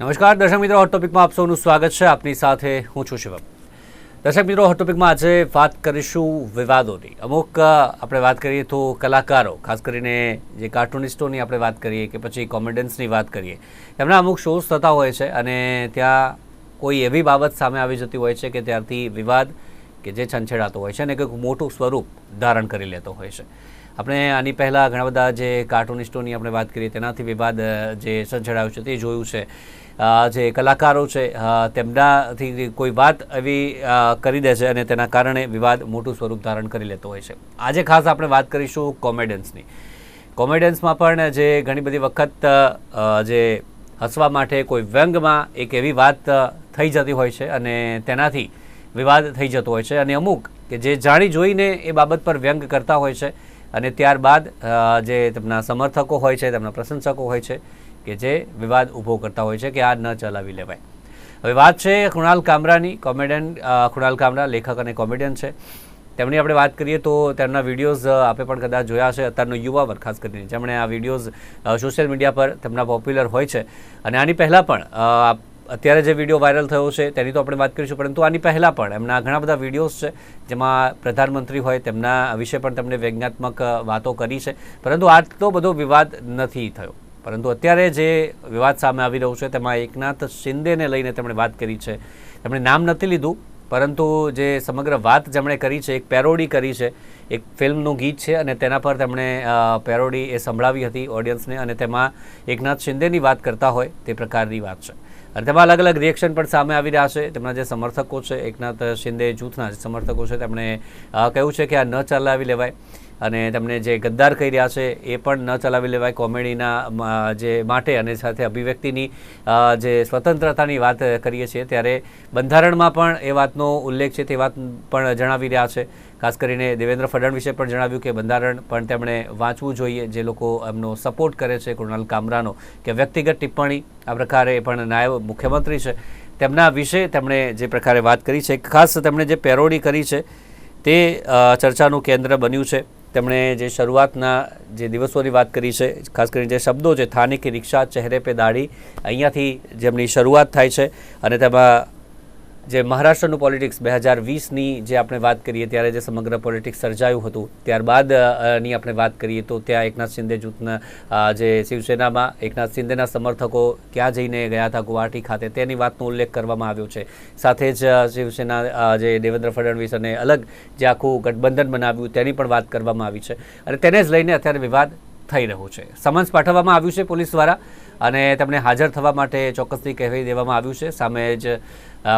નમસ્કાર. દર્શક મિત્રો હોટ ટોપિકમાં આપ સૌનું સ્વાગત છે. આપની સાથે હું છું શિવમ. દર્શક મિત્રો હોટ ટોપિકમાં આજે વાત કરીશું વિવાદોની. અમુક આપણે વાત કરીએ તો કલાકારો, ખાસ કરીને જે કાર્ટુનિસ્ટોની આપણે વાત કરીએ કે પછી કોમેડિયન્સની વાત કરીએ, એમના અમુક શોઝ થતા હોય છે અને ત્યાં કોઈ એવી બાબત સામે આવી જતી હોય છે કે ત્યારથી વિવાદ કે જે છંછેડાતો હોય છે અને કંઈક મોટું સ્વરૂપ ધારણ કરી લેતો હોય છે. આપણે આની પહેલાં ઘણા બધા જે કાર્ટુનિસ્ટોની આપણે વાત કરીએ, તેનાથી વિવાદ જે સંછેડાયો છે તે જોયું છે. જે કલાકારો છે તેમનાથી કોઈ વાત એવી કરી દે છે અને તેના કારણે વિવાદ મોટું સ્વરૂપ ધારણ કરી લેતો હોય છે. આજે ખાસ આપણે વાત કરીશું કોમેડિયન્સની. કોમેડિયન્સમાં પણ જે ઘણી બધી વખત જે હસવા માટે કોઈ વ્યંગમાં એક એવી વાત થઈ જતી હોય છે અને તેનાથી વિવાદ થઈ જતો હોય છે. અને અમુક કે જે જાણી જોઈને એ બાબત પર વ્યંગ કરતા હોય છે અને ત્યારબાદ જે તેમના સમર્થકો હોય છે, તેમના પ્રશંસકો હોય છે કે જે વિવાદ ઊભો કરતા હોય છે કે આ ન ચલાવી લેવાય. હવે વાત છે કૃણાલ કામરાની, કોમેડિયન કૃણાલ કામરા લેખક અને કોમેડિયન છે. તેમની આપણે વાત કરીએ તો તેમના વિડીયોઝ આપણે પણ કદાચ જોયા છે અત્યારનો યુવા વર્ગ, ખાસ કરીને જેમણે આ વિડીયોઝ સોશિયલ મીડિયા પર તેમના પોપ્યુલર હોય છે. અને આની પહેલાં પણ અત્યારે જે વીડિયો વાયરલ થયો છે તેની તો આપણે વાત કરીશું, પરંતુ આની પહેલાં પણ એમના ઘણા બધા વિડીયોઝ છે, જેમાં પ્રધાનમંત્રી હોય તેમના વિશે પણ તેમણે વ્યંગાત્મક વાતો કરી છે. પરંતુ આટલો બધો વિવાદ નથી થયો. પરંતુ અત્યારે જે વિવાદ સામે આવી રહ્યો છે, તેમાં એકનાથ શિંદેને લઈને તેમણે વાત કરી છે. તેમણે નામ નથી લીધું, પરંતુ જે સમગ્ર વાત જેમણે કરી છે, એક પેરોડી કરી છે, એક ફિલ્મનું ગીત છે અને તેના પર તેમણે પેરોડી એ સંભળાવી હતી ઓડિયન્સને અને તેમાં એકનાથ શિંદેની વાત કરતા હોય તે પ્રકારની વાત છે. અને તેમાં અલગ અલગ રિએક્શન પણ સામે આવી રહ્યા છે. તેમના જે સમર્થકો છે, એકનાથ શિંદે જૂથના જે સમર્થકો છે, તેમણે કહ્યું છે કે આ ન ચલાવી લેવાય. અને તમને જે ગદ્દાર કહી રહ્યા છે, એ પણ ન ચલાવી લેવાય કોમેડીના જે માટે અને સાથે અભિવ્યક્તિની જે સ્વતંત્રતાની વાત કરીએ છીએ, ત્યારે બંધારણમાં પણ એ વાતનો ઉલ્લેખ છે તે વાત પણ જણાવી રહ્યા છે. ખાસ કરીને દેવેન્દ્ર ફડણવીસે પણ જણાવ્યું કે બંધારણ પણ તેમણે વાંચવું જોઈએ, જે લોકો એમનો સપોર્ટ કરે છે કૃણાલ કામરાનો, કે વ્યક્તિગત ટિપ્પણી, આ પ્રકારે પણ નાયબ મુખ્યમંત્રી છે. તેમના વિશે તેમણે જે પ્રકારે વાત કરી છે ખાસ તેમણે જે પેરોડી કરી છે, તે ચર્ચાનું કેન્દ્ર બન્યું છે. તેમણે જે શરૂઆતના જે દિવસોની વાત કરી છે, ખાસ કરીને જે શબ્દો છે સ્થાનિક રિક્ષા, ચહેરે પે દાઢી, અહીંયાથી જેમની શરૂઆત થાય છે અને તેમાં જે મહારાષ્ટ્રનું પોલિટિક્સ બે હજાર વીસની જે આપણે વાત કરીએ ત્યારે જે સમગ્ર પોલિટિક્સ સર્જાયું હતું ત્યારબાદની આપણે વાત કરીએ તો ત્યાં એકનાથ શિંદે જૂથના જે શિવસેનામાં એકનાથ શિંદેના સમર્થકો ક્યાં જઈને ગયા હતા ગુવાહાટી ખાતે, તેની વાતનો ઉલ્લેખ કરવામાં આવ્યો છે. સાથે જ શિવસેના જે દેવેન્દ્ર ફડણવીસ અને અલગ જે આખું ગઠબંધન બનાવ્યું, તેની પણ વાત કરવામાં આવી છે. અને તેને જ લઈને અત્યારે વિવાદ થઈ રહ્યો છે. સમન્સ પાઠવવામાં આવ્યું છે પોલીસ દ્વારા. અને તેમણે હાજર થવા માટે ચોક્કસથી કહેવી દેવામાં આવ્યું છે. સામે જ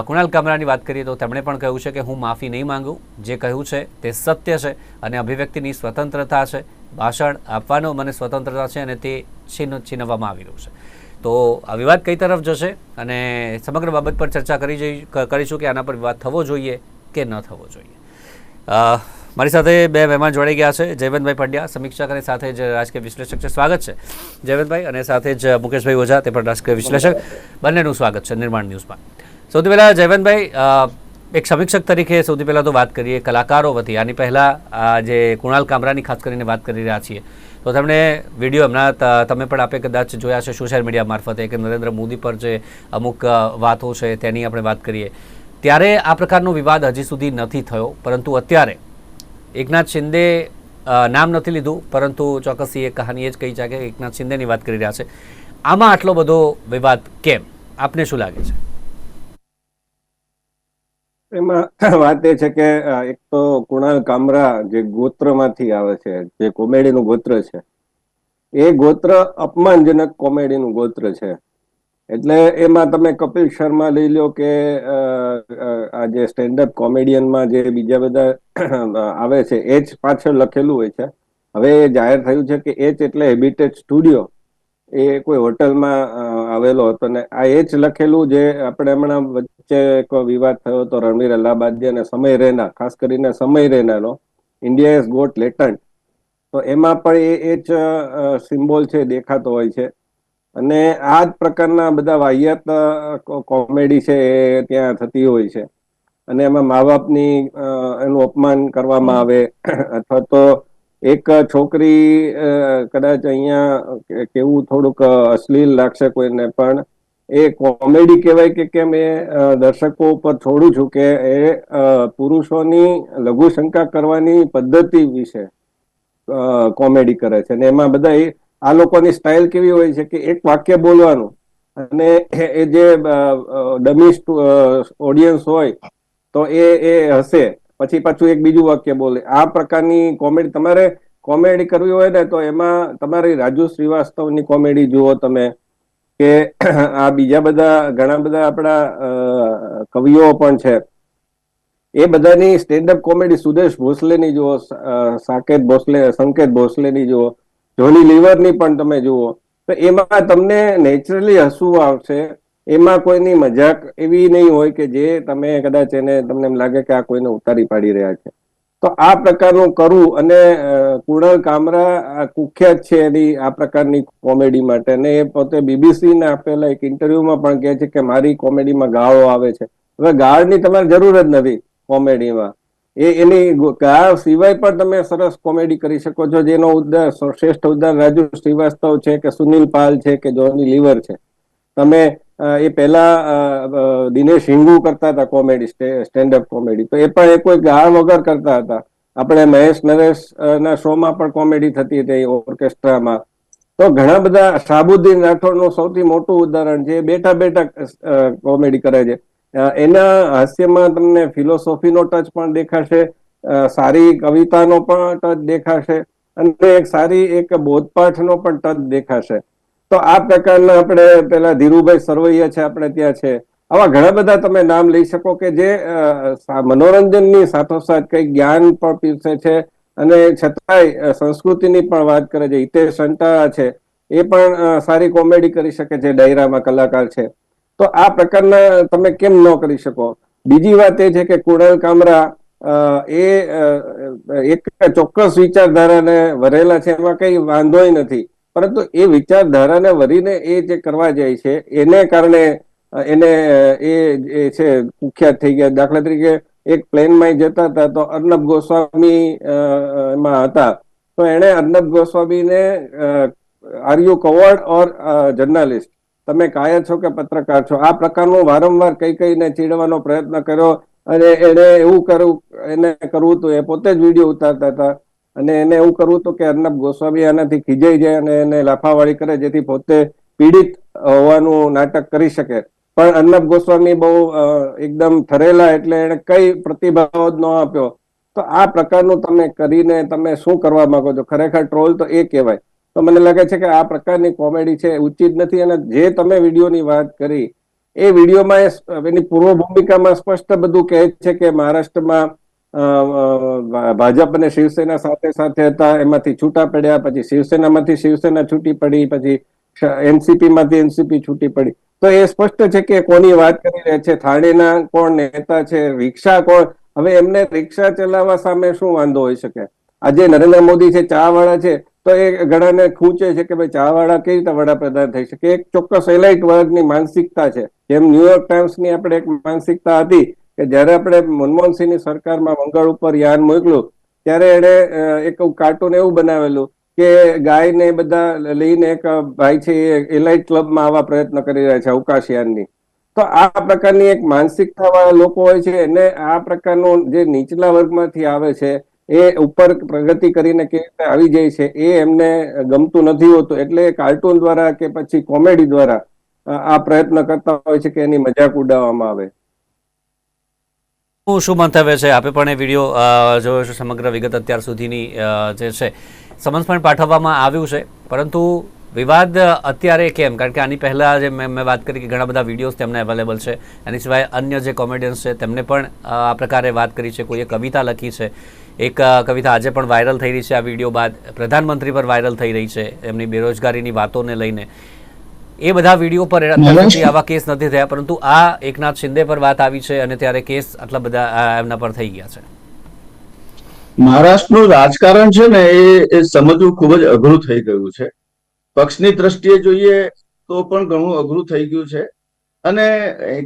કુણાલ કામરાની વાત કરીએ તો તેમણે પણ કહ્યું છે કે હું માફી નહીં માંગુ. જે કહ્યું છે તે સત્ય છે અને અભિવ્યક્તિની સ્વતંત્રતા છે. ભાષણ આપવાનો મને સ્વતંત્રતા છે અને તે છીન, છીનવવામાં આવી રહ્યું છે. તો આ વિવાદ કઈ તરફ જશે અને સમગ્ર બાબત પર ચર્ચા કરી જઈ કરીશું કે આના પર વિવાદ થવો જોઈએ કે ન થવો જોઈએ. મારી સાથે બે મહેમાન જોડાઈ ગયા છે. જયવંતભાઈ પંડ્યા સમીક્ષક અને સાથે જ રાજકીય વિશ્લેષક છે. સ્વાગત છે. જયવંતભાઈ અને સાથે જ મુકેશભાઈ ઓઝા, તે પણ રાજકીય વિશ્લેષક. બંનેનું સ્વાગત છે નિર્માણ ન્યૂઝમાં. સૌથી પહેલાં જયવંતભાઈ એક સમીક્ષક તરીકે સૌથી પહેલાં તો વાત કરીએ કલાકારો વતી. આની પહેલાં જે કુણાલ કામરાની ખાસ કરીને વાત કરી રહ્યા છીએ. તો તમને વીડિયો હમણાં તમે પણ આપે કદાચ જોયા છે સોશિયલ મીડિયા મારફતે કે નરેન્દ્ર મોદી પર જે અમુક વાતો છે તેની આપણે વાત કરીએ. ત્યારે આ પ્રકારનો વિવાદ હજી સુધી નથી થયો, પરંતુ અત્યારે એકનાથ શિંદે નામ નથી લીધું, પરંતુ ચોક્કસ એ કહાની એ જ કહી છે કે એકનાથ શિંદેની વાત કરી રહ્યા છે. આમાં આટલો બધો વિવાદ કેમ? આપને શું લાગે છે? એમાં વાત એ છે કે એક તો કુણાલ કામરા જે ગોત્રમાંથી આવે છે, જે કોમેડીનું ગોત્ર છે, એ ગોત્ર અપમાનજનક કોમેડીનું ગોત્ર છે. એટલે એમાં તમે કપિલ શર્મા લઈ લો કે આ જે સ્ટેન્ડઅપ કોમેડિયનમાં જે બીજા બધા આવે છે, એ જ પાછળ લખેલું હોય છે. હવે એ જાહેર થયું છે કે એચ એટલે હેબિટેટ સ્ટુડિયો એ કોઈ હોટલમાં આવેલો હતો ને આ એ જ લખેલું જે આપણે હમણાં વચ્ચે એક વિવાદ થયો હતો રણવીર અલ્હાબાદી અને સમય રૈના, ખાસ કરીને સમય રેનાનો ઇન્ડિયા ઇઝ ગોટ લેટન્ટ તો એમાં પણ એ એ જ સિમ્બોલ છે, દેખાતો હોય છે. અને આ જ પ્રકારના બધા વાહિયાત કોમેડી છે એ ત્યાં થતી હોય છે. અને એમાં મા બાપની એનું અપમાન કરવામાં આવે, અથવા તો એક છોકરી કદાચ અહીંયા કેવું થોડુંક અશ્લીલ લાગશે કોઈને, પણ એ કોમેડી કહેવાય કે કેમ એ દર્શકો ઉપર છોડું છું કે એ પુરુષોની લઘુશંકા કરવાની પદ્ધતિ વિશે કોમેડી કરે છે. અને એમાં બધા આ લોકોની સ્ટાઇલ કેવી હોય છે કે એક વાક્ય બોલવાનું અને એ જે ડમી ઓડિયન્સ હોય તો એ એ હશે. પછી પાછું એક બીજું વાક્ય બોલે. આ પ્રકારની કોમેડી તમારે કોમેડી કરવી હોય ને તો એમાં તમારી રાજુ શ્રીવાસ્તવની કોમેડી જુઓ તમે કે આ બીજા બધા, ઘણા બધા આપણા કવિઓ પણ છે. એ બધાની સ્ટેન્ડઅપ કોમેડી સુદેશ ભોસલેની જુઓ સાકેત ભોસલે, સંકેત ભોસલેની જુઓ. જોની લીવરની પણ તમે જુઓ, તો એમાં તમને નેચરલી હસવું આવશે. એમાં કોઈની મજાક એવી નહીં હોય કે જે તમે કદાચ એને તમને એમ લાગે કે આ કોઈને ઉતારી પાડી રહ્યા છે. તો આ પ્રકારનું કરવું અને કુડલ કામરા કુખ્યાત છે એની, આ પ્રકારની કોમેડી માટે. અને એ પોતે બીબીસી ને આપેલા એક ઇન્ટરવ્યુમાં પણ કહે છે કે મારી કોમેડીમાં ગાળો આવે છે. હવે ગાળની તમારે જરૂર જ નથી કોમેડીમાં. એ એની ગો- સિવાય પણ તમે સરસ કોમેડી કરી શકો છો, જેનો ઉદાહરણ શ્રેષ્ઠ ઉદાહરણ રાજુ શ્રીવાસ્તવ છે કે સુનિલ પાલ છે કે જોની લીવર છે. તમે એ પહેલા દિનેશ હિંગુ કરતા હતા કોમેડી સ્ટેન્ડઅપ કોમેડી. તો એ પણ એ કોઈ ગાળ વગર કરતા હતા. આપણે મહેશ નરેશ ના શોમાં પણ કોમેડી થતી હતી ઓર્કેસ્ટ્રામાં. તો ઘણા બધા શાહબુદ્દીન રાઠોડનું સૌથી મોટું ઉદાહરણ છે બેઠા બેઠા કોમેડી કરે છે. એના હાસ્યમાં તમને ફિલોસોફીનો ટચ પણ દેખાશે સારી કવિતાનો પણ ટચ દેખાશે અને એક સારી એક બોધપાઠનો પણ ટચ દેખાશે. તો આ પ્રકારના આપણે પેલા ધીરુભાઈ સરવૈયા છે, આપણે ત્યાં છે. આવા ઘણા બધા તમે નામ લઈ શકો કે જે મનોરંજનની સાથોસાથ કઈ જ્ઞાન પણ પીરસે છે અને છતાંય સંસ્કૃતિની પણ વાત કરે છે. હિતેશ સંટાળા છે. એ પણ સારી કોમેડી કરી શકે છે, ડાયરામાં કલાકાર છે. તો આ પ્રકારના તમે કેમ ન કરી શકો? બીજી વાત એ છે કે કુણાલ કામરા એ એક ચોક્કસ વિચારધારાને વરેલા છે, એમાં કઈ વાંધોય નથી. પરંતુ એ વિચારધારાને વરીને એ જે કરવા જાય છે, એને કારણે એને એ છે, કુખ્યાત થઈ ગયા. દાખલા તરીકે એક પ્લેનમાં જતા હતા તો અર્નબ ગોસ્વામી એમાં હતા. તો એણે Arnab ગોસ્વામીને are you coward or journalist તમે કાયર છો કે પત્રકાર છો? આ પ્રકારનું વારંવાર કઈ કઈને ચીડવાનો પ્રયત્ન કર્યો અને એને એવું કરવું એને કરવું તો એ પોતે જ વીડિયો ઉતારતા હતા. અને એને એવું કરવું તો કે અર્નબ ગોસ્વામી આનાથી ખીજાઈ જાય અને એને લાફાવાળી કરે જેથી પોતે પીડિત હોવાનું નાટક કરી શકે. પણ અર્નબ ગોસ્વામી બહુ એકદમ ઠરેલા એટલે એને કઈ પ્રતિભાવ જ ન આપ્યો. તો આ પ્રકારનું તમે કરીને તમે શું કરવા માંગો છો? ખરેખર ટ્રોલ તો એ કહેવાય. તો મને લાગે છે કે આ પ્રકારની કોમેડી છે, ઉચિત નથી. અને જે તમે વિડીયોની વાત કરી, એ વિડીયોમાં એની પૂર્વ ભૂમિકામાં સ્પષ્ટ બધું કહે છે કે મહારાષ્ટ્રમાં ભાજપ અને શિવસેના સાથે સાથે હતા. એમાંથી છૂટા પડ્યા, પછી શિવસેનામાંથી શિવસેના છૂટી પડી, પછી એનસીપી માંથી એનસીપી છૂટી પડી. તો એ સ્પષ્ટ છે કે કોની વાત કરી રહ્યા છે થાળીના કોણ નેતા છે, રિક્ષા કોણ? હવે એમને રિક્ષા ચલાવવા સામે શું વાંધો હોઈ શકે? આજે નરેન્દ્ર મોદી છે, ચા વાળા છે તો એ ઘણાને ખૂંચે છે કે ભાઈ ચા વાળા કેવી રીતે વડાપ્રધાન થઈ શકે? એક ચોક્કસ એલાઇટ વર્ગની માનસિકતા છે. જેમ ન્યુયોર્ક ટાઈમ્સની આપણે એક માનસિકતા હતી કે જ્યારે આપણે મનમોહનસિંહની સરકારમાં મંગળ ઉપર યાન મોકલ્યું, ત્યારે એણે એક કાર્ટૂન એવું બનાવેલું કે ગાયને ને બધા લઈને એક ભાઈ છે એ એલાઇટ ક્લબમાં આવા પ્રયત્ન કરી રહ્યા છે અવકાશયાનની તો આ પ્રકારની એક માનસિકતા વાળા લોકો હોય છે. એને આ પ્રકારનું જે નીચલા વર્ગમાંથી આવે છે એ ઉપર પ્રગતિ કરીને કેવી રીતે આવી જાય છે એ એમને ગમતું નથી હોતું. એટલે કાર્ટૂન દ્વારા કે પછી કોમેડી દ્વારા આ પ્રયત્ન કરતા હોય છે કે એની મજાક ઉડાવવામાં આવે. શું મંતવ્ય છે? આપે પણ એ વીડિયો જોયો છે સમગ્ર વિગત અત્યાર સુધીની જે છે. સમન્સ પણ પાઠવવામાં આવ્યું છે. પરંતુ વિવાદ અત્યારે કેમ? કારણ કે આની પહેલાં જે મેં મેં વાત કરી કે ઘણા બધા વિડીયોઝ તેમને અવેલેબલ છે. એની સિવાય અન્ય જે કોમેડિયન્સ છે તેમને પણ આ પ્રકારે વાત કરી છે. કોઈએ કવિતા લખી છે. એક કવિતા આજે પણ વાયરલ થઈ રહી છે. આ વીડિયો બાદ પ્રધાનમંત્રી પર વાયરલ થઈ રહી છે એમની બેરોજગારીની વાતોને લઈને. એ બધા વીડિયો પર આવા કેસ નથી થયા પરંતુ આ એકનાથ શિંદે પર વાત આવી છે અને ત્યારે કેસ આટલા બધા એમના પર થઈ ગયા છે. મહારાષ્ટ્રનું રાજકારણ છે ને એ સમજવું ખૂબ જ અઘરું થઈ ગયું છે. પક્ષની દ્રષ્ટિએ જોઈએ તો પણ ઘણું અઘરું થઈ ગયું છે. અને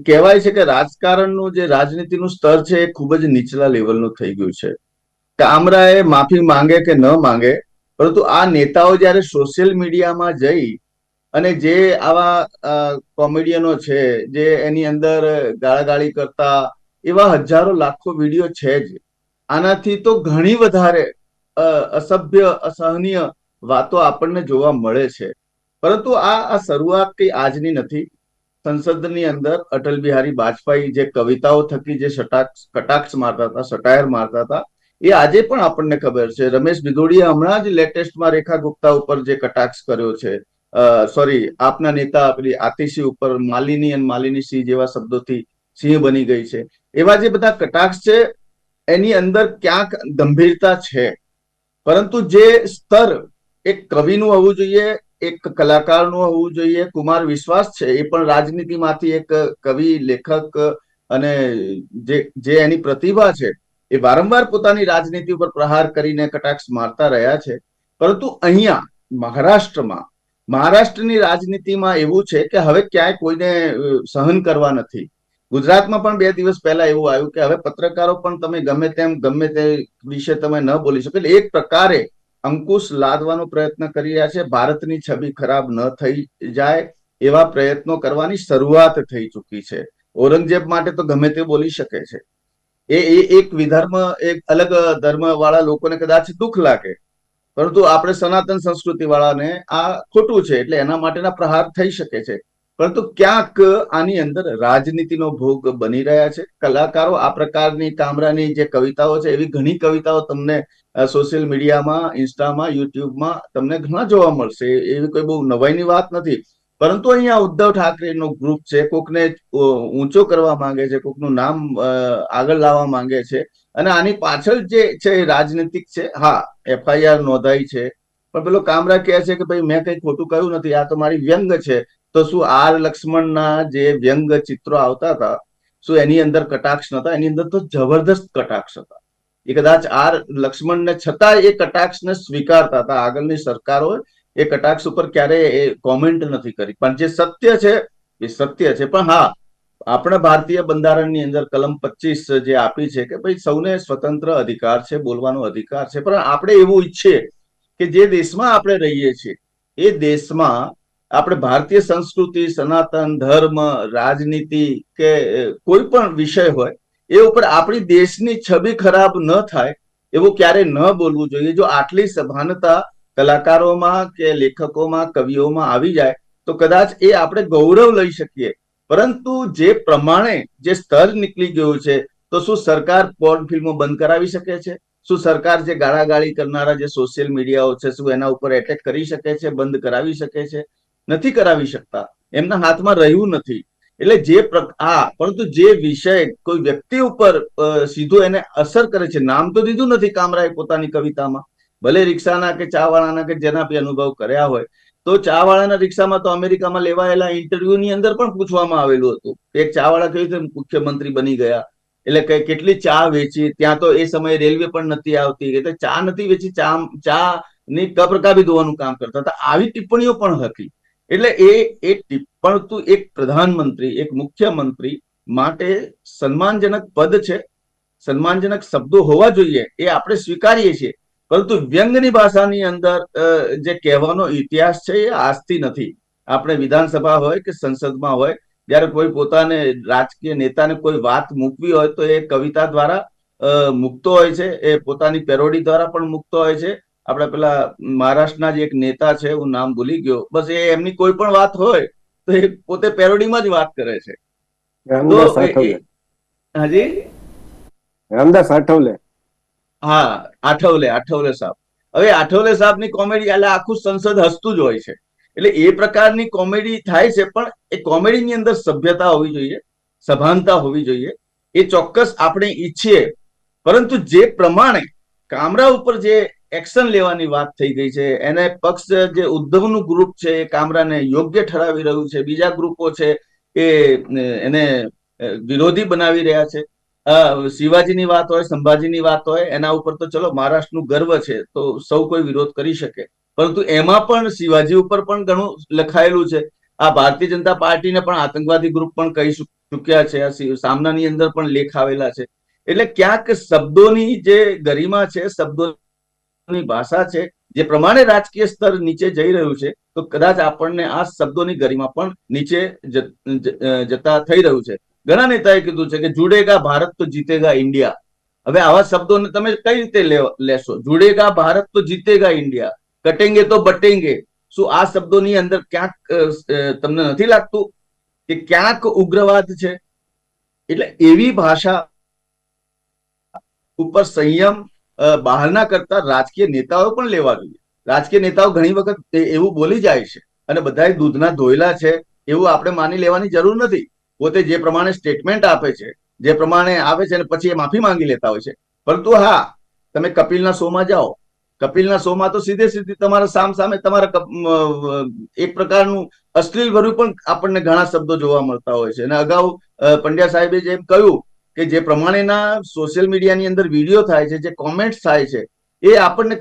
કહેવાય છે કે રાજકારણનું જે રાજનીતિનું સ્તર છે એ ખૂબ જ નીચલા લેવલનું થઈ ગયું છે. કામરાએ માફી માંગે કે ન માંગે, પરંતુ આ નેતાઓ જ્યારે સોશિયલ મીડિયામાં જઈ અને જે આવા કોમેડિયનો છે, જે એની અંદર ગાળાગાળી કરતા એવા હજારો લાખો વીડિયો છે જ. આનાથી તો ઘણી વધારે અસભ્ય, અસહનીય વાતો આપણને જોવા મળે છે. પરંતુ આ આ શરૂઆત કઈ આજની નથી. સંસદની અંદર અટલ બિહારી વાજપેયી જે કવિતાઓ થકી જે સટાક્ષ કટાક્ષ મારતા હતા, સટાયર મારતા હતા એ આજે પણ આપણને ખબર છે. રમેશ ભિદોડીએ હમણાં જ લેટેસ્ટમાં રેખા ગુપ્તા ઉપર જે કટાક્ષ કર્યો છે સોરી આપના નેતા પેલી આતિશી ઉપર માલિની અને માલિની સિંહ જેવા શબ્દોથી સિંહ બની ગઈ છે. એવા જે બધા કટાક્ષ છે, એની અંદર ક્યાંક ગંભીરતા છે. પરંતુ જે સ્તર એક કવિનું હોવું જોઈએ, એક કલાકારનું હોવું જોઈએ, કુમાર વિશ્વાસ છે, એ પણ રાજનીતિમાંથી એક કવિ, લેખક અને જે જે એની પ્રતિભા છે એ વારંવાર પોતાની રાજનીતિ ઉપર પ્રહાર કરીને કટાક્ષ મારતા રહ્યા છે. પરંતુ અહીંયા મહારાષ્ટ્રમાં, મહારાષ્ટ્રની રાજનીતિમાં એવું છે કે હવે ક્યાંય કોઈને સહન કરવા નથી. ગુજરાતમાં પણ બે દિવસ પહેલા એવું આવ્યું કે હવે પત્રકારો પણ તમે ગમે તેમ, ગમે તે વિશે તમે ન બોલી શકો. એટલે એક પ્રકારે અંકુશ લાદવાનો પ્રયત્ન કરી રહ્યા છે. ભારતની છબી ખરાબ ન થઈ જાય એવા પ્રયત્નો કરવાની શરૂઆત થઈ ચૂકી છે. ઔરંગઝેબ માટે તો ગમે તે બોલી શકે છે. એ એ એક વિધર્મ, એક અલગ ધર્મ વાળા લોકોને કદાચ દુઃખ લાગે. પરંતુ આપણે સનાતન સંસ્કૃતિ વાળાને આ ખોટું છે, એટલે એના માટેના પ્રહાર થઈ શકે છે. પરંતુ ક્યાંક આની અંદર રાજનીતિનો ભોગ બની રહ્યા છે. કલાકારો આ પ્રકારની કામરાની જે કવિતાઓ છે, એવી ઘણી કવિતાઓ તમને સોશિયલ મીડિયામાં, ઇન્સ્ટામાં, યુટ્યુબમાં તમને ઘણા જોવા મળશે. એવી કોઈ બહુ નવાઈની વાત નથી. પરંતુ અહીંયા ઉદ્ધવ ઠાકરેનું ગ્રુપ છે, કોકને ઊંચો કરવા માંગે છે, કોકનું નામ આગળ લાવવા માંગે છે. અને આની પાછળ જે છે એ રાજનીતિક છે, હા, એફઆઈઆર નોંધાઈ છે. પણ પેલો કામરા કહે છે કે ભાઈ, મેં કઈ ખોટું કહ્યું નથી, આ તો મારી વ્યંગ છે. તો શું આર લક્ષ્મણના જે વ્યંગ ચિત્રો આવતા હતા, શું એની અંદર કટાક્ષ નતા એની અંદર તો જબરદસ્ત કટાક્ષ હતા. એ કદાચ આર લક્ષ્મણને છતાં એ કટાક્ષને સ્વીકારતા હતા. આગળની સરકારો એ કટાક્ષ ઉપર ક્યારેય એ કોમેન્ટ નથી કરી. પણ જે સત્ય છે, એ સત્ય છે. પણ હા, આપણા ભારતીય બંધારણની અંદર કલમ પચીસ જે આપી છે કે ભાઈ સૌને સ્વતંત્ર અધિકાર છે, બોલવાનો અધિકાર છે. પણ આપણે એવું ઈચ્છીએ કે જે દેશમાં આપણે રહીએ છીએ, એ દેશમાં આપણે ભારતીય સંસ્કૃતિ, સનાતન ધર્મ, રાજનીતિ કે કોઈ પણ વિષય હોય, એ ઉપર આપણી દેશની છબી ખરાબ ન થાય, એવું ક્યારે ન બોલવું જોઈએ. જો આટલી સભાનતા કલાકારોમાં કે લેખકોમાં, કવિઓમાં આવી જાય, તો કદાચ એ આપણે ગૌરવ લઈ શકીએ. પરંતુ જે પ્રમાણે જે સ્તર નીકળી ગયું છે, તો શું સરકાર પોર્ન ફિલ્મો બંધ કરાવી શકે છે? શું સરકાર જે ગાળાગાળી કરનારા જે સોશિયલ મીડિયાઓ છે, શું એના ઉપર એટેક કરી શકે છે, બંધ કરાવી શકે છે? નથી કરાવી શકતા. એમના હાથમાં રહ્યું નથી. એટલે જે આ પરંતુ જે વિષય કોઈ વ્યક્તિ ઉપર સીધું એને અસર કરે છે, નામ તો દીધું નથી કામરાએ પોતાની કવિતામાં. ભલે રિક્ષાના કે ચા વાળાના કે જેના બી અનુભવ કર્યા હોય, તો ચા વાળાના રિક્ષામાં તો અમેરિકામાં લેવાયેલા ઇન્ટરવ્યુની અંદર પણ પૂછવામાં આવેલું હતું એક ચા વાળા કેવી મુખ્યમંત્રી બની ગયા, એટલે કે કેટલી ચા વેચી, ત્યાં તો એ સમયે રેલવે પણ નથી આવતી, એટલે ચા નથી વેચી, ચા ચા ની કપ રકાબી ધોવાનું કામ કરતા હતા. આવી ટિપ્પણીઓ પણ હતી. એટલે એ એ ટિપ્પણ તું એક પ્રધાનમંત્રી, એક મુખ્યમંત્રી માટે સન્માનજનક પદ છે. સન્માનજનક શબ્દો હોવા જોઈએ. એ આપણે સ્વીકારીએ છીએ. પરંતુ વ્યંગની ભાષાની અંદર જે કહેવાનો ઇતિહાસ છે એ આજથી નથી. આપણે વિધાનસભા હોય કે સંસદમાં હોય જ્યારે કોઈ પોતાને રાજકીય નેતાને કોઈ વાત મૂકવી હોય તો એ કવિતા દ્વારા મૂકતો હોય છે. એ પોતાની પેરોડી દ્વારા પણ મૂકતો હોય છે. આપણે પેલા મહારાષ્ટ્રના જે એક નેતા છે હું નામ ભૂલી ગયો બસ એ એમની કોઈ પણ વાત હોય તો એ પોતે પેરોડીમાં જ વાત કરે છે. હાજી રામદાસ આઠવલે હા, આઠવલે આઠવલે સાહેબ હવે આઠવલે સાહેબની કોમેડી એટલે આખું સંસદ હસતું જ હોય છે. એટલે એ પ્રકારની કોમેડી થાય છે, પણ એ કોમેડીની અંદર સભ્યતા હોવી જોઈએ, સભાનતા હોવી જોઈએ. એ ચોક્કસ આપણે ઈચ્છીએ. પરંતુ જે પ્રમાણે કામરા ઉપર જે એક્શન લેવાની વાત થઈ ગઈ છે, એને પક્ષ જે ઉદ્ધવનું ગ્રુપ છે, એ કામરાને યોગ્ય ઠરાવી રહ્યું છે, બીજા ગ્રુપો છે, એ એને વિરોધી બનાવી રહ્યા છે. શિવાજીની વાત હોય, સંભાજીની વાત હોય, એના ઉપર તો ચલો મહારાષ્ટ્રનું ગર્વ છે, તો સૌ કોઈ વિરોધ કરી શકે. પરંતુ એમાં પણ શિવાજી ઉપર પણ ઘણું લખાયેલું છે. આ ભારતીય જનતા પાર્ટીને પણ આતંકવાદી ગ્રુપ પણ કહી ચૂક્યા છે. સામનાની અંદર પણ લેખ આવેલા છે. એટલે ક્યાંક શબ્દોની જે ગરિમા છે, શબ્દોની ભાષા છે, જે પ્રમાણે રાજકીય સ્તર નીચે જઈ રહ્યું છે, તો કદાચ આપણને આ શબ્દોની ગરિમા પણ નીચે જતા થઈ રહ્યું છે. ઘણા નેતાએ કીધું છે કે જુડેગા ભારત તો જીતેગા ઇન્ડિયા. હવે આવા શબ્દોને તમે કઈ રીતે લેશો? જુડેગા ભારત તો જીતેગા ઇન્ડિયા. કટેંગે તો બટેંગે. શું આ શબ્દોની અંદર ક્યાંક તમને નથી લાગતું કે ક્યાંક ઉગ્રવાદ છે? એટલે એવી ભાષા ઉપર સંયમ બહારના કરતા રાજકીય નેતાઓ પણ લેવા જોઈએ. રાજકીય નેતાઓ ઘણી વખત એવું બોલી જાય છે. અને બધા દૂધના ધોયેલા છે. એવું આપણે માની લેવાની જરૂર નથી. પોતે જે પ્રમાણે સ્ટેટમેન્ટ આપે છે જે પ્રમાણે આવે છે અને પછી એ માફી માંગી લેતા હોય છે. પરંતુ હા તમે કપિલના શોમાં જાઓ. કપિલના શોમાં તો સીધે સીધી તમારા સામ સામે તમારા એક પ્રકારનું અશ્લીલ ભર્યું પણ આપણને ઘણા શબ્દો જોવા મળતા હોય છે. અને અગાઉ પંડ્યા સાહેબે જેમ કહ્યું કે જે પ્રમાણેના સોશિયલ મીડિયાની અંદર વીડિયો થાય છે જે કોમેન્ટ્સ થાય છે એ આપણને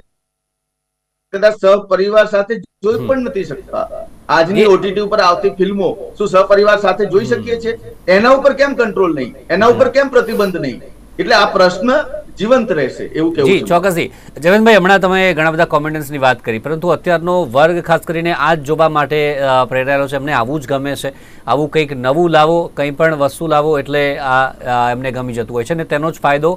કદાચ સહપરિવાર સાથે જોઈ પણ નથી શકતા. આજની ઓટીટી ઉપર આવતી ફિલ્મો શું સહપરિવાર સાથે જોઈ શકીએ છીએ? એના ઉપર કેમ કંટ્રોલ નહીં? એના ઉપર કેમ પ્રતિબંધ નહીં? એટલે આ પ્રશ્ન જીવંત રહેશે એવું કેવું જી ચોક્કસથી. જયવંતભાઈ હમણાં તમે ઘણા બધા કોમેન્ટન્સની વાત કરી પરંતુ અત્યારનો વર્ગ ખાસ કરીને આ જ જોવા માટે પ્રેરાયેલો છે એમને આવું જ ગમે છે. આવું કંઈક નવું લાવો કંઈ પણ વસ્તુ લાવો એટલે આ એમને ગમી જતું હોય છે અને તેનો જ ફાયદો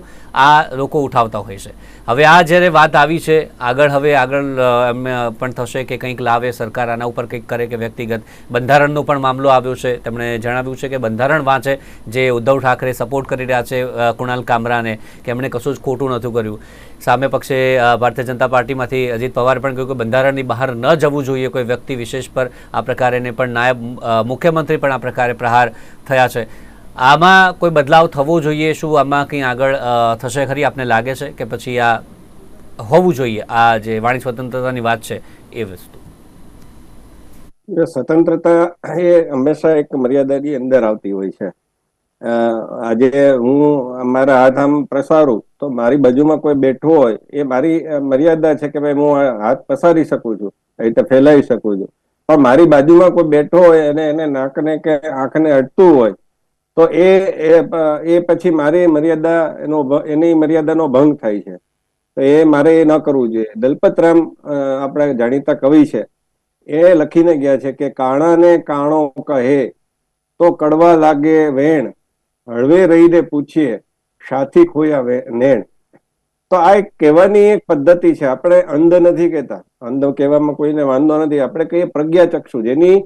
આ લોકો ઉઠાવતા હોય છે. હવે આ જ્યારે વાત આવી છે આગળ હવે આગળ એમ પણ થશે કે કંઈક લાવે સરકાર આના ઉપર કંઈક કરે કે વ્યક્તિગત. બંધારણનો પણ મામલો આવ્યો છે તેમણે જણાવ્યું છે કે બંધારણ વાંચે જે ઉદ્ધવ ઠાકરે સપોર્ટ કરી રહ્યા છે કુણાલ કામરાને કે એમણે કશું જ ખોટું નથી કર્યું. સામે પક્ષે ભારતીય જનતા પાર્ટીમાંથી અજીત પવારે પણ કહ્યું કે બંધારણની બહાર ન જવું જોઈએ કોઈ વ્યક્તિ વિશેષ પર. આ પ્રકારે પણ નાયબ મુખ્યમંત્રી પણ આ પ્રકારે પ્રહાર થયા છે. આમાં કોઈ બદલાવ થવો જોઈએ શું? આમાં કંઈ આગળ થશે ખરી? આપને લાગે છે કે પછી આ હોવું જોઈએ? આ જે વાણી સ્વતંત્રતાની વાત છે એ વસ્તુ. સ્વતંત્રતા એ હંમેશા એક મર્યાદાની અંદર આવતી હોય છે. આજે હું મારા હાથ આમ પ્રસારું, તો મારી બાજુમાં કોઈ બેઠો હોય, એ મારી મર્યાદા છે કે ભાઈ હું હાથ પસારી શકું છું રીતે ફેલાવી શકું છું. પણ મારી બાજુમાં કોઈ બેઠો હોય અને એને નાકને કે આંખને અટતું હોય, તો એ એ પછી મારી મર્યાદા એનો એની મર્યાદાનો ભંગ થાય છે. તો એ મારે એ ન કરવું જોઈએ. દલપતરામ આપણા જાણીતા કવિ છે. એ લખીને ગયા છે કે કાણાને કાણો કહે, તો કડવા લાગે વેણ. હળવે રહીને પૂછીએ, સાથી ખોયા નેણ? તો આ એક કહેવાની એક પદ્ધતિ છે. આપણે અંધ નથી કહેતા. અંધ કહેવામાં કોઈને વાંધો નથી. આપણે કહીએ પ્રજ્ઞા ચક્ષુ જેની,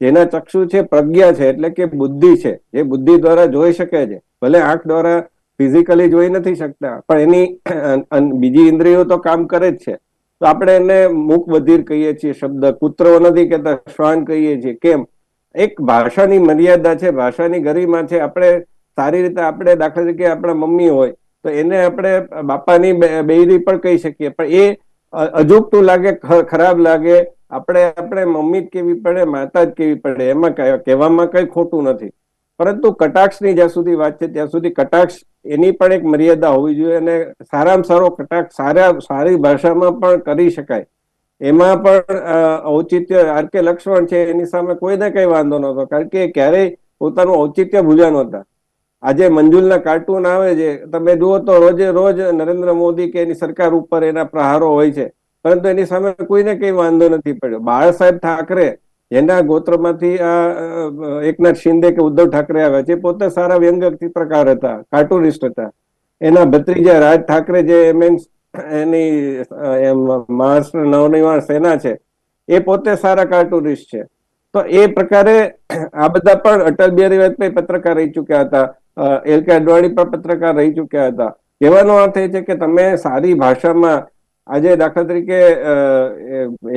જેના ચક્ષુ છે પ્રજ્ઞા છે, એટલે કે બુદ્ધિ છે. જે બુદ્ધિ દ્વારા જોઈ શકે છે. ભલે આંખ દ્વારા ફિઝિકલી જોઈ નથી શકતા, પણ એની બીજી ઇન્દ્રિયો તો કામ કરે જ છે. તો આપણે એને મુક બધીર કહીએ છીએ, શબ્દ કૂતરો નથી કહેતા, શ્વાન કહીએ છીએ. કેમ? એક ભાષાની મર્યાદા છે, ભાષાની ગરિમા છે. આપણે સારી રીતે આપણે દાખલા તરીકે આપણા મમ્મી હોય, તો એને આપણે બાપાની બેરી પણ કહી શકીએ. પણ એ અજુગતું લાગે ખરાબ લાગે, આપણે આપણે મમ્મી જ કેવી પડે, માતા જ કેવી પડે, એમાં કહેવામાં કઈ ખોટું નથી. પરંતુ કટાક્ષની જ્યાં સુધી વાત છે, ત્યાં સુધી કટાક્ષ એની પણ એક મર્યાદા હોવી જોઈએ અને સારામાં સારો કટાક્ષ સારા, સારી ભાષામાં પણ કરી શકાય. એમાં પણ ઔચિત્ય આર કે લક્ષ્મણ છે, એની સામે કોઈને કઈ વાંધો નહોતો. કારણ કે ક્યારેય પોતાનું ઔચિત્ય ભૂલ્યા નહોતા. આજે મંજુલના કાર્ટૂન આવે છે. તમે જુઓ તો રોજે રોજ નરેન્દ્ર મોદી કે એની સરકાર ઉપર એના પ્રહારો હોય છે. પરંતુ એની સામે કોઈને કઈ વાંધો નથી પડ્યો. બાળ સાહેબ ઠાકરે એના ગોત્રમાંથી આ એકનાથ શિંદે કે ઉદ્ધવ ઠાકરે આવ્યા છે. પોતે સારા વ્યંગક ચિત્રકાર હતા, કાર્ટુનિસ્ટ હતા. એના ભત્રીજા રાજ ઠાકરે જે એમએન, એની મહારાષ્ટ્ર નવનિર્માણ સેના છે, એ પોતે સારા કાર્ટુનિસ્ટ છે. તો એ પ્રકારે આ બધા પણ અટલ બિહારી વાજપેયી પત્રકાર રહી ચુક્યા હતા. એલ કે અડવાણી પણ પત્રકાર રહી ચુક્યા હતા. કહેવાનો અર્થ એ છે કે તમે સારી ભાષામાં આજે દાખલા તરીકે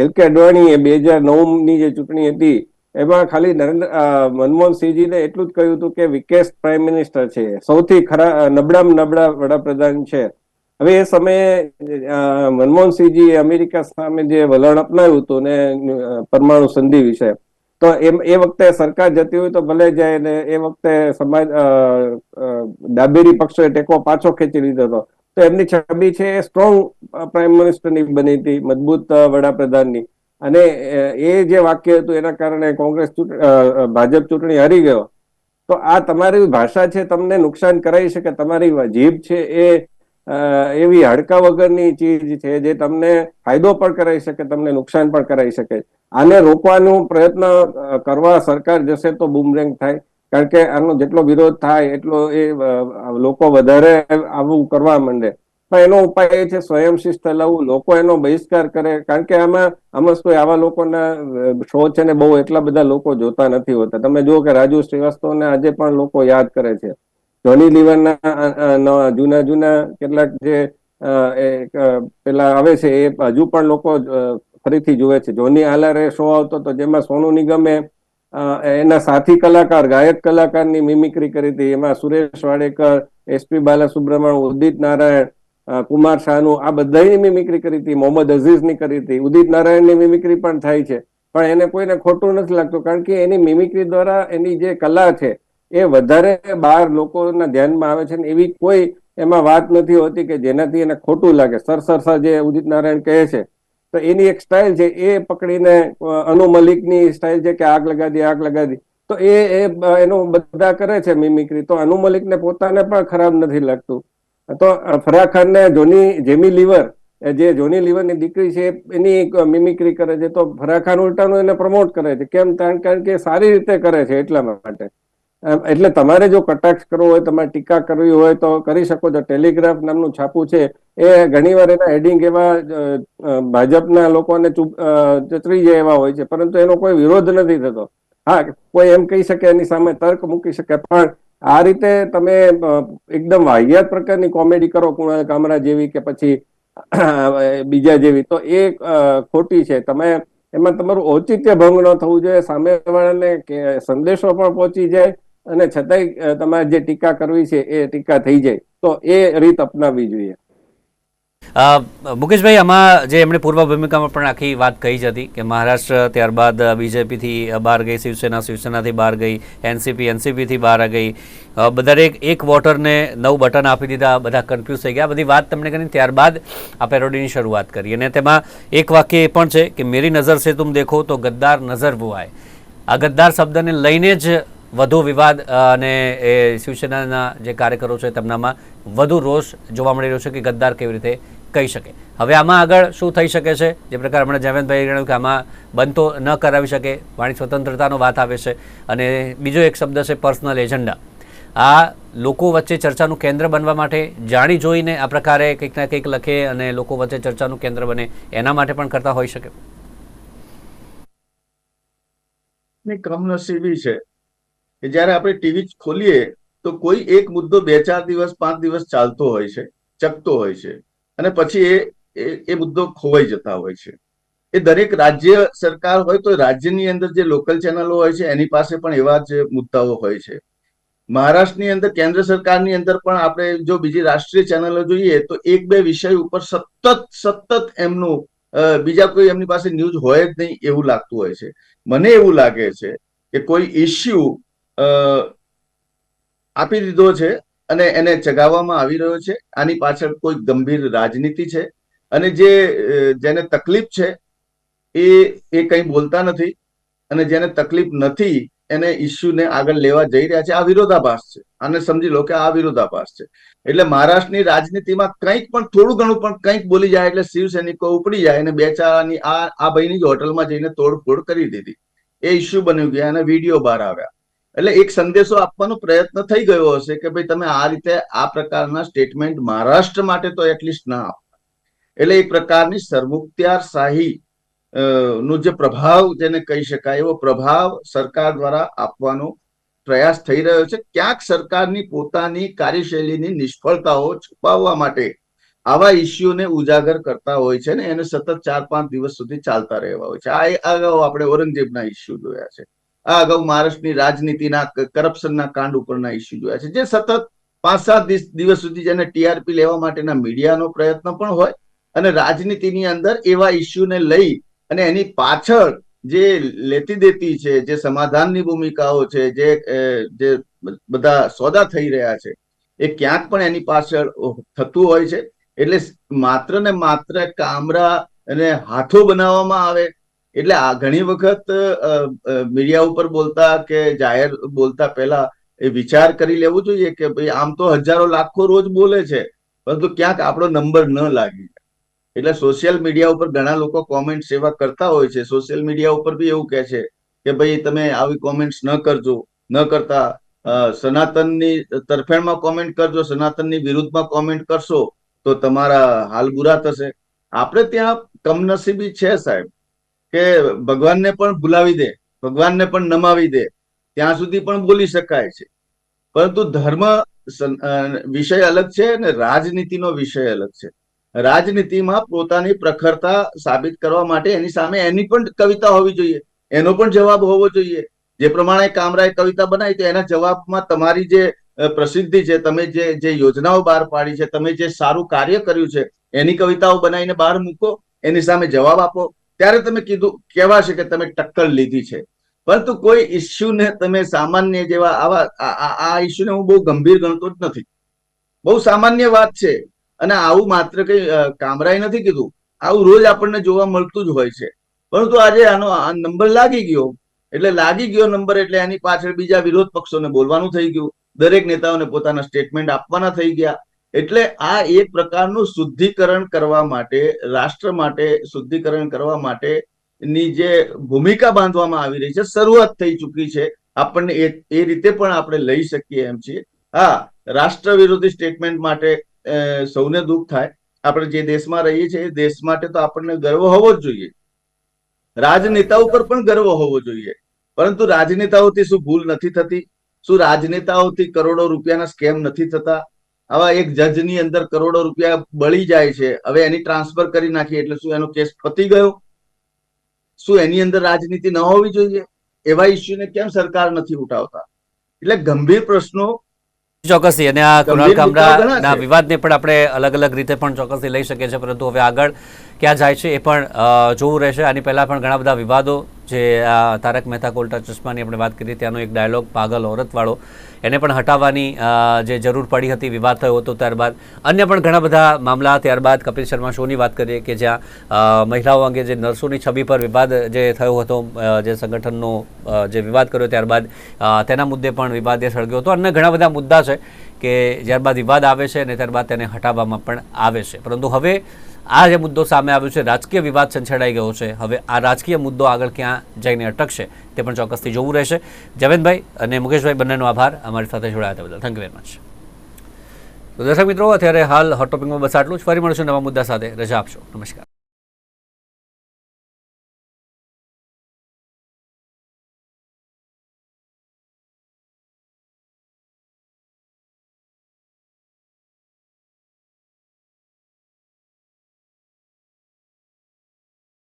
એલ કે અડવાણીએ બે હજારની જે ચૂંટણી હતી, એમાં ખાલી નરેન્દ્ર મનમોહનસિંહજીને એટલું જ કહ્યું હતું કે વિકેશ પ્રાઇમ મિનિસ્ટર છે. સૌથી ખરા નબળામાં નબળા વડાપ્રધાન છે. હવે એ સમયે મનમોહનસિંહજીએ મનમોહનસિંહજી અમેરિકા સામે જે વલણ અપનાવ્યું હતું ને પરમાણુ સંધિ વિશે તો એમ, એ વખતે સરકાર જતી હોય તો ભલે જાય ને એ વખતે સમાજ ડાબેરી પક્ષોએ ટેકો પાછો ખેંચી લીધો હતો. તો એમની છબી છે એ સ્ટ્રોંગ પ્રાઇમ મિનિસ્ટરની બની હતી, મજબૂત વડાપ્રધાનની. અને એ જે વાક્ય હતું એના કારણે કોંગ્રેસ ભાજપ ચૂંટણી હારી ગયો. તો આ તમારી ભાષા છે, તમને નુકસાન કરાવી શકે, તમારી જીભ છે એ એવી હડકા વગરની ચીજ છે જે તમને ફાયદો પણ કરાવી શકે, તમને નુકસાન પણ કરાવી શકે. આને રોકવાનો પ્રયત્ન કરવા સરકાર જશે તો બુમરેંગ થાય. કારણ કે આનો જેટલો વિરોધ થાય, એટલો એ લોકો વધારે આવું કરવા માંડે. પણ એનો ઉપાય એ છે સ્વયં શિસ્ત લાવવું લોકો એનો બહિષ્કાર કરે. કારણ કે આમાં આમાં શું આવા લોકોના શો છે ને બહુ એટલા બધા લોકો જોતા નથી હોતા. તમે જુઓ કે રાજુ શ્રીવાસ્તવને આજે પણ લોકો યાદ કરે છે. જોની લીવરના જૂના જૂના કેટલાક જે પેલા આવે છે, એ હજુ પણ લોકો ફરીથી જુએ છે. જોની હાલારે શો આવતો હતો જેમાં સોનુ નિગમે એના સાથી કલાકાર, ગાયક કલાકારની મિમિક્રી કરી હતી. એમાં સુરેશ વાડેકર એસપી બાલાસુબ્રમણ્ય, ઉદિત નારાયણ કુમાર શાહનું, આ બધાની મિમિક્રી કરી હતી. મોહમ્મદ અઝીઝની કરી હતી. ઉદિત નારાયણની મિમિક્રી પણ થાય છે. પણ એને કોઈને ખોટું નથી લાગતું, કારણ કે એની મિમિક્રી દ્વારા એની જે કલા છે એ વધારે બહાર લોકોના ધ્યાનમાં આવે છે ને એવી કોઈ એમાં વાત નથી હોતી કે જેનાથી એને ખોટું લાગે. સરસરસા જે ઉદિત નારાયણ કહે છે, તો એની એક સ્ટાઇલ છે, એ પકડીને અનુ મલિકની સ્ટાઇલ છે કે આગ લગાદી આગ લગાદી. તો એ એનું બધા કરે છે મિમિક્રી તો અનુ મલિકને પોતાને પણ ખરાબ નથી લાગતું. તો ફરાહ ખાનને જોની, જેમી લીવર જે જોની લીવરની દીકરી છે, એની મિમિક્રી કરે છે. તો ફરાહ ખાન ઉલટાનું એને પ્રમોટ કરે છે. કેમ? કારણ કે સારી રીતે કરે છે એટલા માટે. એટલે તમારે જો કટાક્ષ કરવો હોય, તમારે ટીકા કરવી હોય, તો કરી શકો છો. ટેલિગ્રાફ નામનું છાપું છે. એ ઘણીવાર એના હેડિંગ એવા ભાજપના લોકોને ચતરી જાય એવા હોય છે. પરંતુ એનો કોઈ વિરોધ નથી થતો. હા, કોઈ એમ કહી શકે એની સામે તર્ક મૂકી શકે. પણ આ રીતે તમે એકદમ વાહિયાત પ્રકારની કોમેડી કરો, કુણાલ કામરા જેવી કે પછી બીજા જેવી, તો એ ખોટી છે. તમે એમાં તમારું ઔચિત્ય ભંગ ન થવું જોઈએ. સામેવાળાને સંદેશો પણ પહોંચી જાય. અને છતાંય તમારે જે ટીકા કરવી છે, એ ટીકા થઈ જાય. તો એ રીત અપનાવવી જોઈએ. મુકેશભાઈ, આમાં જે એમણે પૂર્વ ભૂમિકામાં પણ આખી વાત કહી જ હતી કે મહારાષ્ટ્ર ત્યારબાદ બીજેપીથી બહાર ગઈ, શિવસેના, શિવસેનાથી બહાર ગઈ, એનસીપી, એનસીપીથી બહાર ગઈ. બધા એક વોટરને નવ બટન આપી દીધા બધા કન્ફ્યુઝ થઈ ગયા. બધી વાત તમને કરી ત્યારબાદ આ પેરોડીની શરૂઆત કરી. અને તેમાં એક વાક્ય એ પણ છે કે, મેરી નજર સે તુમ દેખો તો ગદ્દાર નજર વો આ ગદ્દાર શબ્દને લઈને જ વધુ વિવાદ અને એ શિવસેનાના જે કાર્યકરો છે તેમનામાં વધુ રોષ જોવા મળી રહ્યો છે કે ગદ્દાર કેવી રીતે કહી શકે. હવે આમાં આગળ શું થઈ શકે છે? જે પ્રકાર હમણાં જયવંતભાઈ જણાવ્યું કે આમાં બનતો ન કરાવી શકે, વાણી સ્વતંત્રતાનો વાત આવે છે. અને બીજો એક શબ્દ છે પર્સનલ એજન્ડા. આ લોકો વચ્ચે ચર્ચાનું કેન્દ્ર બનવા માટે જાણી જોઈને આ પ્રકારે કંઈક ના કંઈક લખે અને લોકો વચ્ચે ચર્ચાનું કેન્દ્ર બને, એના માટે પણ કરતા હોઈ શકે. કમનસીબી છે. કે જ્યારે આપણે ટીવી ખોલીએ, તો કોઈ એક મુદ્દો બે ચાર દિવસ, પાંચ દિવસ ચાલતો હોય છે, ચકતો હોય છે. અને પછી એ, એ- મુદ્દો ખોવાઈ જતા હોય છે. એ દરેક રાજ્ય સરકાર હોય તો રાજ્યની અંદર જે લોકલ ચેનલો હોય છે, એની પાસે પણ એવા જ મુદ્દાઓ હોય છે. મહારાષ્ટ્રની અંદર, કેન્દ્ર સરકારની અંદર પણ આપણે જો બીજી રાષ્ટ્રીય ચેનલો જોઈએ, તો એક બે વિષય ઉપર સતત સતત એમનું બીજા કોઈ એમની પાસે ન્યૂઝ હોય જ નહીં એવું લાગતું હોય છે. મને એવું લાગે છે કે કોઈ ઇસ્યુ આપી દીધો છે અને એને ચગાવવામાં આવી રહ્યો છે. આની પાછળ કોઈ ગંભીર રાજનીતિ છે અને જે જેને તકલીફ છે એ એ કંઈ બોલતા નથી અને જેને તકલીફ નથી એને ઇસ્યુને આગળ લેવા જઈ રહ્યા છે. આ વિરોધાભાસ છે. આને સમજી લો કે આ વિરોધાભાસ છે. એટલે મહારાષ્ટ્રની રાજનીતિમાં કંઈક પણ, થોડું ઘણું પણ કંઈક બોલી જાય એટલે શિવ સૈનિકો ઉપડી જાય અને બેચારાની આ આ ભાઈની જ હોટલમાં જઈને તોડફોડ કરી દીધી. એ ઇસ્યુ બની ગયા અને વીડિયો બહાર આવ્યા. એટલે એક સંદેશો આપવાનો પ્રયત્ન થઈ ગયો હશે કે ભાઈ તમે આ રીતે આ પ્રકારના સ્ટેટમેન્ટ મહારાષ્ટ્ર માટે તો એટલીસ્ટ ના આપો. એટલે એક પ્રકારની સરમુખત્યાર શાહી નો જે પ્રભાવ જેને કહી શકાય, એવો પ્રભાવ સરકાર દ્વારા આપવાનો પ્રયાસ થઈ રહ્યો છે. ક્યાંક સરકારની પોતાની કાર્યશૈલીની નિષ્ફળતાઓ છુપાવવા માટે આવા ઇસ્યુને ઉજાગર કરતા હોય છે ને એને સતત ચાર પાંચ દિવસ સુધી ચાલતા રહેવા હોય છે. આ અગાઉ આપણે ઔરંગઝેબના ઇસ્યુ જોયા છે. આ અગાઉ મહારાષ્ટ્રની રાજનીતિના કરપ્શનના કાંડ ઉપરના ઇસ્યુ જોયા છે. જે સતત પાંચ સાત દિવસ સુધી જેને ટીઆરપી લેવા માટેના મીડિયાનો પ્રયત્ન પણ હોય અને રાજનીતિની અંદર એવા ઇસ્યુને લઈ અને એની પાછળ જે લેતી દેતી છે, જે સમાધાનની ભૂમિકાઓ છે, જે જે બધા સોદા થઈ રહ્યા છે, એ ક્યાંક પણ એની પાછળ થતું હોય છે. એટલે માત્ર ને માત્ર કામરા અને હાથો બનાવવામાં આવે એટલે આ ઘણી વખત મીડિયા ઉપર બોલતા કે જાહેર બોલતા પહેલા એ વિચાર કરી લેવું જોઈએ કે ભાઈ આમ તો હજારો લાખો રોજ બોલે છે, પરંતુ ક્યાંક આપણો નંબર ન લાગી. જાય. એટલે સોશિયલ મીડિયા ઉપર ઘણા લોકો કોમેન્ટ સેવા કરતા હોય છે. સોશિયલ મીડિયા ઉપર બી એવું કહે છે કે ભાઈ તમે આવી કોમેન્ટ્સ ન કરજો, ન કરતા સનાતનની તરફેણમાં કોમેન્ટ કરજો, સનાતનની વિરુદ્ધમાં કોમેન્ટ કરશો તો તમારા હાલ બુરા થશે. આપણે ત્યાં કમનસીબી છે સાહેબ. કે ભગવાનને પણ ભૂલાવી દે, ભગવાનને પણ નમાવી દે, ત્યાં સુધી પણ બોલી શકાય છે. પરંતુ ધર્મ વિષય અલગ છે અને રાજનીતિનો વિષય અલગ છે. રાજનીતિમાં પોતાની પ્રખરતા સાબિત કરવા માટે એની સામે એની પણ કવિતા હોવી જોઈએ. એનો પણ જવાબ હોવો જોઈએ. જે પ્રમાણે કામરાએ કવિતા બનાવી તો એના જવાબમાં તમારી જે પ્રસિદ્ધિ છે, તમે જે જે યોજનાઓ બહાર પાડી છે, તમે જે સારું કાર્ય કર્યું છે, એની કવિતાઓ બનાવીને બહાર મૂકો, એની સામે જવાબ આપો. ત્યારે તમે કીધું, કહેવાશે કે તમે ટક્કર લીધી છે. પરંતુ કોઈ ઇસ્યુને તમે સામાન્ય જેવા આવા, આ- ઇસ્યુને હું બહુ ગંભીર ગણતો જ નથી. બહુ સામાન્ય વાત છે. અને આવું માત્ર કઈ કામરાય નથી કીધું. આવું રોજ આપણને જોવા મળતું જ હોય છે. પરંતુ આજે આનો, આ નંબર લાગી ગયો. એટલે લાગી ગયો નંબર એટલે એની પાછળ બીજા વિરોધ પક્ષોને બોલવાનું થઈ ગયું. દરેક નેતાઓને પોતાના સ્ટેટમેન્ટ આપવાના થઈ ગયા. એટલે આ એક પ્રકારનું શુદ્ધિકરણ કરવા માટે, રાષ્ટ્ર માટે શુદ્ધિકરણ કરવા માટે ની જે ભૂમિકા બાંધવામાં આવી રહી છે, શરૂઆત થઈ ચૂકી છે. આપણને એ એ રીતે પણ આપણે લઈ શકીએ એમ છીએ. હા, રાષ્ટ્ર વિરોધી સ્ટેટમેન્ટ માટે સૌને દુઃખ થાય. આપણે જે દેશમાં રહીએ છીએ, એ દેશ માટે તો આપણને ગર્વ હોવો જ જોઈએ. રાજનેતા ઉપર પણ ગર્વ હોવો જોઈએ. પરંતુ રાજનેતાઓથી શું ભૂલ નથી થતી? શું રાજનેતાઓથી કરોડો રૂપિયાના સ્કેમ નથી થતા? આવા એક જજની અંદર કરોડો રૂપિયા બળી જાય છે. હવે એની ટ્રાન્સફર કરી નાખી એટલે શું એનો કેસ પતી ગયો? શું એની અંદર રાજનીતિ ન હોવી જોઈએ? એવા ઇસ્યુને કેમ સરકાર નથી ઉઠાવતા? એટલે ગંભીર પ્રશ્નો ચોક્કસથી. અને આ કુણાલ કામરાના વિવાદને પણ આપણે અલગ અલગ રીતે પણ ચોક્કસથી લઈ શકીએ છીએ પરંતુ હવે આગળ ક્યાં જાય છે એ પણ જોવું રહેશે. આની પહેલાં પણ ઘણા બધા વિવાદો જે આ તારક મહેતા કોલ્ટા ચશ્માની આપણે વાત કરી ત્યાંનો એક ડાયલોગ પાગલ ઓરતવાળો એને પણ હટાવવાની જે જરૂર પડી હતી, વિવાદ થયો હતો ત્યારબાદ. અન્ય પણ ઘણા બધા મામલા ત્યારબાદ કપિલ શર્મા શોની વાત કરીએ કે જ્યાં મહિલાઓ અંગે જે નર્સોની છબી પર વિવાદ જે થયો હતો જે સંગઠનનો જે વિવાદ કર્યો ત્યારબાદ તેના મુદ્દે પણ વિવાદ એ સળગ્યો હતો. અન્ય ઘણા બધા મુદ્દા છે કે ત્યારબાદ વિવાદ આવે છે અને ત્યારબાદ તેને હટાવવામાં પણ આવે છે. પરંતુ હવે આ જે મુદ્દો સામે આવ્યો છે, રાજકીય વિવાદ સંછેડાઈ ગયો છે. હવે આ રાજકીય મુદ્દો આગળ ક્યાં જઈને અટકશે, તે પણ ચોક્કસથી જોવું રહેશે. જવેદભાઈ અને મુકેશભાઈ, બંનેનો આભાર. અમારી સાથે જોડાયા બદલ. થેન્ક યુ વેરી મચ તો દર્શક મિત્રો, અત્યારે હાલ હોટ ટોપિકમાં બસ આટલું જ. ફરી મળશું નવા મુદ્દા સાથે. રજા આપશો. નમસ્કાર.